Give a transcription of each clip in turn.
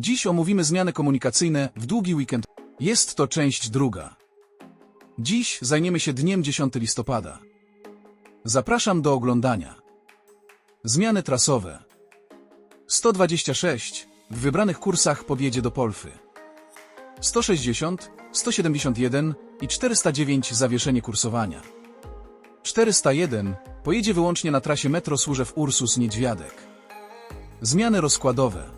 Dziś omówimy zmiany komunikacyjne w długi weekend. Jest to część druga. Dziś zajmiemy się dniem 10 listopada. Zapraszam do oglądania. Zmiany trasowe. 126 w wybranych kursach podjedzie do Polfy. 160, 171 i 409 zawieszenie kursowania. 401 pojedzie wyłącznie na trasie metro Służew Ursus Niedźwiadek. Zmiany rozkładowe.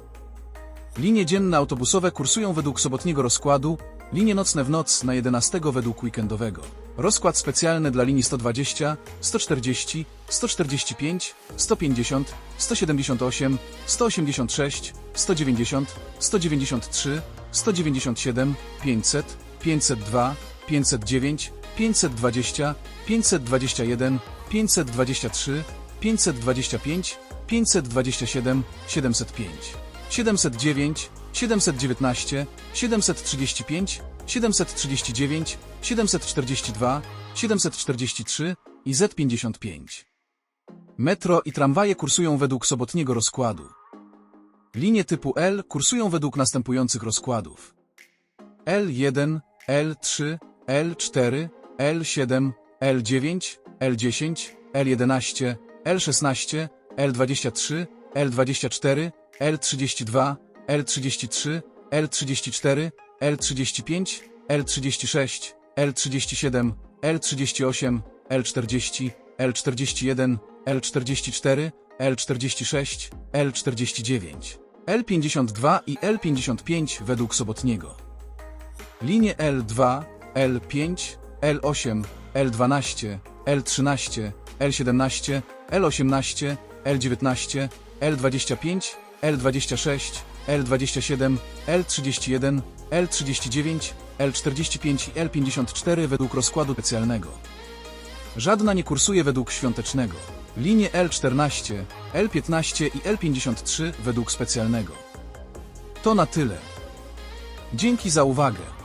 Linie dzienne autobusowe kursują według sobotniego rozkładu, linie nocne w noc na 11 według weekendowego. Rozkład specjalny dla linii 120, 140, 145, 150, 178, 186, 190, 193, 197, 500, 502, 509, 520, 521, 523, 525, 527, 705, 709, 719, 735, 739, 742, 743 i Z55. Metro i tramwaje kursują według sobotniego rozkładu. Linie typu L kursują według następujących rozkładów. L1, L3, L4, L7, L9, L10, L11, L16, L23, L24, L32, L33, L34, L35, L36, L37, L38, L40, L41, L44, L46, L49, L52 i L55 według sobotniego. Linie L2, L5, L8, L12, L13, L17, L18, L19, L25, L26, L27, L31, L39, L45 i L54 według rozkładu specjalnego. Żadna nie kursuje według świątecznego. Linie L14, L15 i L53 według specjalnego. To na tyle. Dzięki za uwagę.